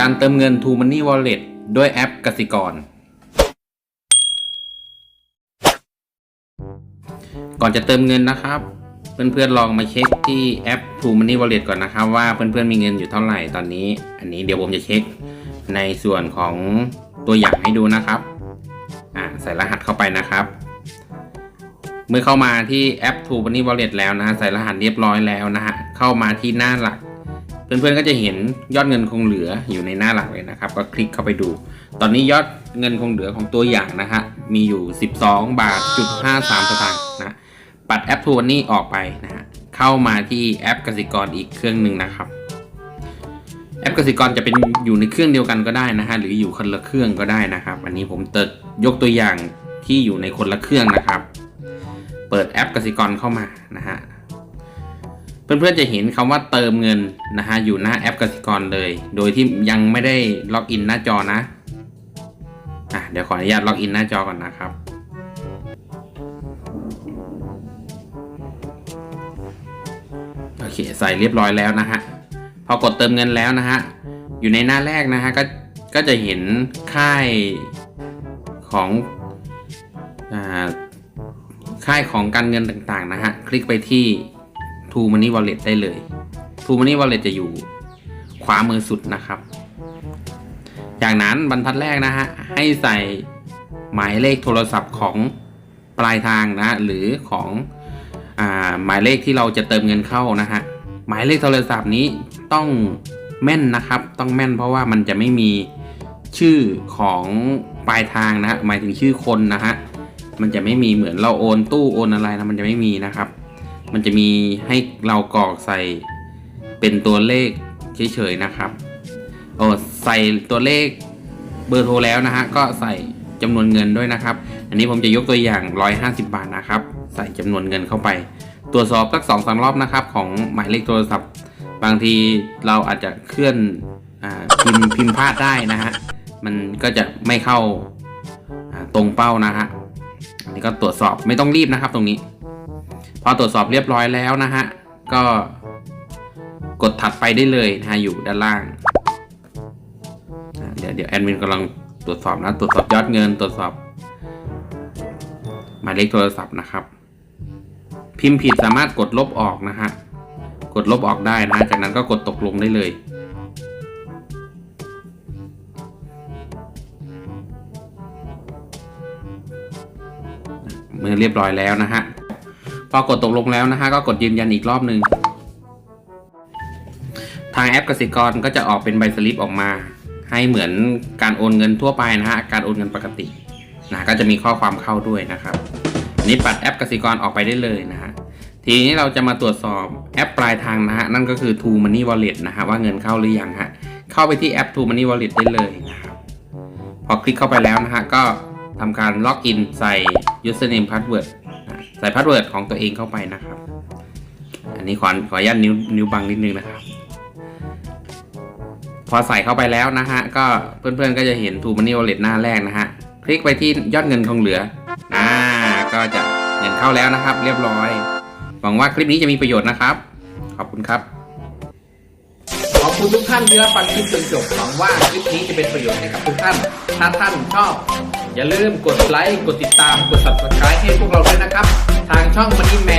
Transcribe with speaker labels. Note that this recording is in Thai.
Speaker 1: การเติมเงิน True Money Wallet ด้วยแอปกสิกร ก่อนจะเติมเงินนะครับ เพื่อนๆลองมาเช็คที่แอป True Money Wallet ก่อนนะครับ ว่าเพื่อนๆมีเงินอยู่เท่าไหร่ตอนนี้ อันนี้เดี๋ยวผมจะเช็คในส่วนของตัวอย่างให้ดูนะครับอ่าใส่รหัสเข้าไปนะครับ เมื่อเข้ามาที่แอป True Money Wallet แล้วนะใส่รหัสเรียบร้อยแล้วนะฮะเข้ามาที่หน้าหลัก เพื่อนๆก็จะเห็นยอดเงินคงเหลืออยู่ในหน้าหลักเลยนะครับ ก็คลิกเข้าไปดู ตอนนี้ยอดเงินคงเหลือของตัวอย่างนะฮะมีอยู่ 12 บาทจุด53สตางค์นะปัดแอปทูวันนี้ออกไปนะฮะเข้ามาที่แอปกสิกรอีกเครื่องหนึ่งนะครับ แอปกสิกรจะเป็นอยู่ในเครื่องเดียวกันก็ได้นะฮะหรืออยู่คนละเครื่องก็ได้นะครับ อันนี้ผมเติดยกตัวอย่างที่อยู่ในคนละเครื่องนะครับ เปิดแอปกสิกรเข้ามานะฮะ เพื่อนๆจะเห็นคำว่าเติมเงินนะฮะอยู่หน้าแอปกสิกรเลย โดยที่ยังไม่ได้ล็อกอินหน้าจอนะอะเดี๋ยวขออนุญาตล็อกอินหน้าจอก่อนนะครับ โอเคใส่เรียบร้อยแล้วนะฮะพอกดเติมเงินแล้วนะฮะอยู่ในหน้าแรกนะฮะก็ก็จะเห็นค่ายของอ่าค่ายของการเงินต่างๆนะฮะคลิกไปที่ True Money Wallet ได้เลย True Money Wallet จะอยู่ขวามือสุดนะครับ จากนั้นบรรทัดแรกนะฮะ ให้ใส่หมายเลขโทรศัพท์ของปลายทางนะ หรือของอหมายเลขที่เราจะเติมเงินเข้านะฮะ หมายเลขโทรศัพท์นี้ต้องแม่นนะครับ ต้องแม่นเพราะว่ามันจะไม่มีชื่อของปลายทางนะฮะ หมายถึงชื่อคนนะฮะ มันจะไม่มีเหมือนเราโอนตู้โอนอะไรนะ มันจะไม่มีนะครับ มันจะมีให้เรากรอกใส่เป็นตัวเลขเฉยๆนะครับโอ้ใส่ตัวเลขเบอร์โทรแล้วนะฮะก็ใส่จำนวนเงินด้วยนะครับ อันนี้ผมจะยกตัวอย่าง 150 บาทนะครับ ใส่จำนวนเงินเข้าไป ตรวจสอบสักสองสามรอบนะครับ ของหมายเลขโทรศัพท์ บางทีเราอาจจะเคลื่อนอพิมพ์พิมพ์พลาดได้นะฮะมันก็จะไม่เข้าอ่าตรงเป้านะฮะอันนี้ก็ตรวจสอบไม่ต้องรีบนะครับตรงนี้ พอตรวจสอบเรียบร้อยแล้วนะฮะ ก็กดถัดไปได้เลยนะฮะอยู่ด้านล่าง เดี๋ยวเดี๋ยวแอดมินกำลังตรวจสอบนะตรวจสอบยอดเงินตรวจสอบหมายเลขโทรศัพท์นะครับ พิมพ์ผิดสามารถกดลบออกนะฮะกดลบออกได้นะะจากนั้นก็กดตกลงได้เลย เมื่อเรียบร้อยแล้วนะฮะ พอกดตกลงแล้วนะฮะก็กดยืนยันอีกรอบหนึ่งทางแอปกสิกรก็จะออกเป็นใบสลิปออกมา ให้เหมือนการโอนเงินทั่วไปนะฮะการโอนเงินปกตินะก็จะมีข้อความเข้าด้วยนะครับนี้ปัดแอปกสิกรออกไปได้เลยนะฮะทีนี้เราจะมาตรวจสอบแอปปลายทางนะฮะนั่นก็คือ True Money Wallet นะฮะว่าเงินเข้าหรือยังฮะเข้าไปที่แอป True Money Wallet ได้เลยนะครับพอคลิกเข้าไปแล้วนะฮะก็ทำการล็อกอินใส่ username password ใส่ password ของตัวเองเข้าไปนะครับ อันนี้ขอขออนุญาตนิ้วนิ้วบังนิดนึงนะครับ พอใส่เข้าไปแล้วนะฮะ ก็เพื่อนๆก็จะเห็น True Money Wallet หน้าแรกนะฮะ คลิกไปที่ยอดเงินคงเหลือ อ่า ก็จะเงินเข้าแล้วนะครับ เรียบร้อย หวังว่าคลิปนี้จะมีประโยชน์นะครับ ขอบคุณครับ
Speaker 2: ขอบคุณทุกท่านที่รับฟังคลิปจนจบหวังว่าคลิปนี้จะเป็นประโยชน์ให้กับทุกท่าน ถ้าท่านชอบ อย่าลืมกดไลค์ กดติดตาม กด subscribe ให้พวกเรา ช่องคนนี้แม